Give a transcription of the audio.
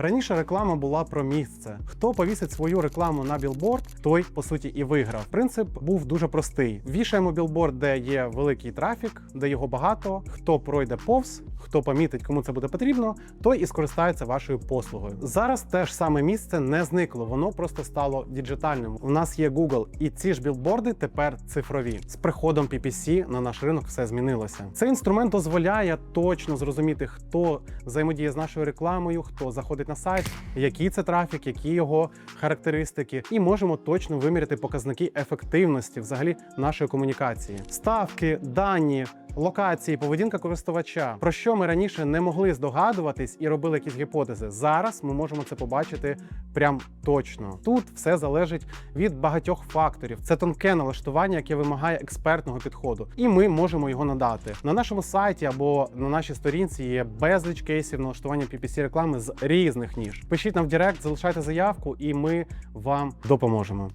Раніше реклама була про місце. Хто повісить свою рекламу на білборд, той по суті і виграв. Принцип був дуже простий: вішаємо білборд, де є великий трафік, де його багато. Хто пройде повз, хто помітить, кому це буде потрібно, той і скористається вашою послугою. Зараз те ж саме місце не зникло, воно просто стало діджитальним. У нас є Google, і ці ж білборди тепер цифрові. З приходом PPC на наш ринок все змінилося. Цей інструмент дозволяє точно зрозуміти, хто взаємодіє з нашою рекламою, хто заходить на сайт, який це трафік, які його характеристики, і можемо точно виміряти показники ефективності взагалі нашої комунікації. Ставки, дані. Локації, поведінка користувача, про що ми раніше не могли здогадуватись і робили якісь гіпотези. Зараз ми можемо це побачити прям точно. Тут все залежить від багатьох факторів. Це тонке налаштування, яке вимагає експертного підходу, і ми можемо його надати на нашому сайті або на нашій сторінці. Є безліч кейсів налаштування PPC реклами з різних ніж. Пишіть нам в Директ, залишайте заявку, і ми вам допоможемо.